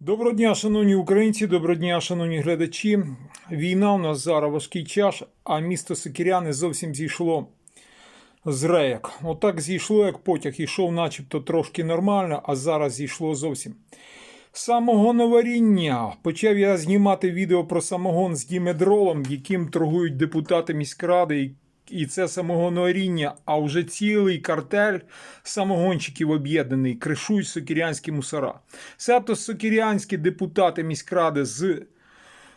Доброго дня, шановні українці, доброго дня, шановні глядачі. Війна у нас зараз важкий час, а місто Сокиряни зовсім зійшло з рейок. Отак зійшло, як потяг ішов, начебто трошки нормально, а зараз зійшло зовсім. Самого новоріння почав я знімати відео про самогон з дімедролом, яким торгують депутати міськради. І- це самогоноріння, а вже цілий картель самогонщиків об'єднаний, кришують сокирянські мусора. Себто сокирянські депутати міськради з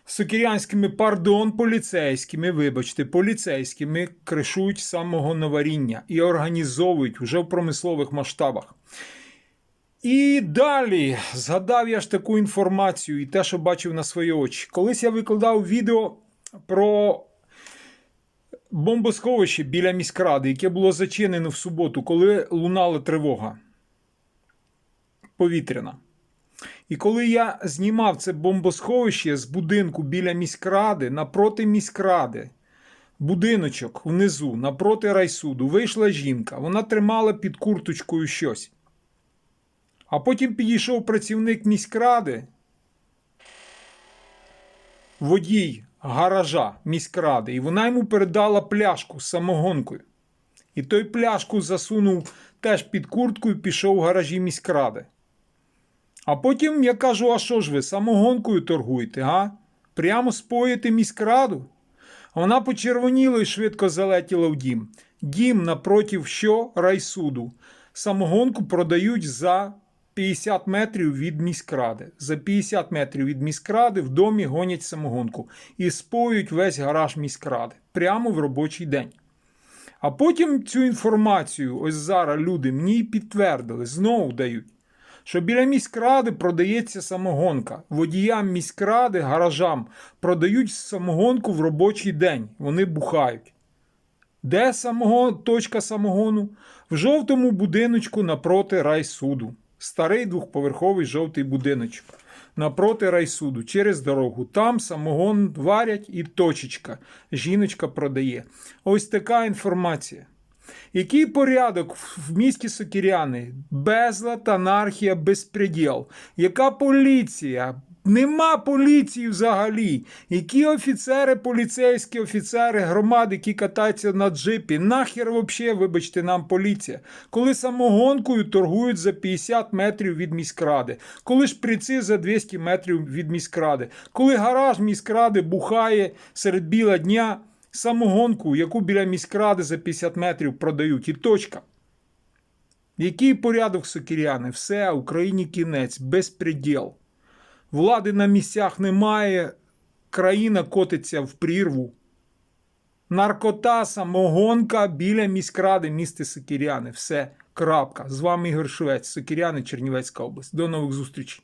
сокирянськими, пардон, поліцейськими, вибачте, поліцейськими кришують самогоноваріння і організовують вже в промислових масштабах. І далі згадав я ж таку інформацію і те, що бачив на свої очі. Колись я викладав відео про бомбосховище біля міськради, яке було зачинено в суботу, коли лунала тривога повітряна. І коли я знімав це бомбосховище з будинку біля міськради, напроти міськради, будиночок внизу, напроти райсуду, вийшла жінка. Вона тримала під курточкою щось. А потім підійшов працівник міськради, водій гаража міськради, і вона йому передала пляшку з самогонкою. І той пляшку засунув теж під куртку і пішов в гаражі міськради. А потім я кажу: а що ж ви самогонкою торгуєте, га? Прямо споїте міськраду? Вона почервоніла і швидко залетіла в дім. Дім напротив що райсуду. Самогонку продають за 50 метрів від міськради. За 50 метрів від міськради в домі гонять самогонку і споюють весь гараж міськради прямо в робочий день. А потім цю інформацію, ось зараз люди мені підтвердили, знову дають, що біля міськради продається самогонка. Водіям міськради, гаражам продають самогонку в робочий день. Вони бухають. Де самогон, точка самогону? В жовтому будиночку напроти райсуду. Старий двохповерховий жовтий будиночок. Напроти райсуду, через дорогу. Там самогон варять і точечка. Жіночка продає. Ось така інформація. Який порядок в місті Сокіряни? Безлад, анархія, безпреділ. Яка поліція? Нема поліції взагалі. Які офіцери, поліцейські офіцери громади, які катаються на джипі? Нахер взагалі, вибачте, нам поліція. Коли самогонкою торгують за 50 метрів від міськради, коли шприци за 200 метрів від міськради, коли гараж міськради бухає серед біла дня самогонку, яку біля міськради за 50 метрів продають, і точка. Який порядок сокиряни? Все, Україні кінець, безпреділ. Влади на місцях немає, країна котиться в прірву. Наркота, самогонка біля міськради міста Сокіряни. Все, крапка. З вами Ігор Швець, Сокіряни, Чернівецька область. До нових зустрічей.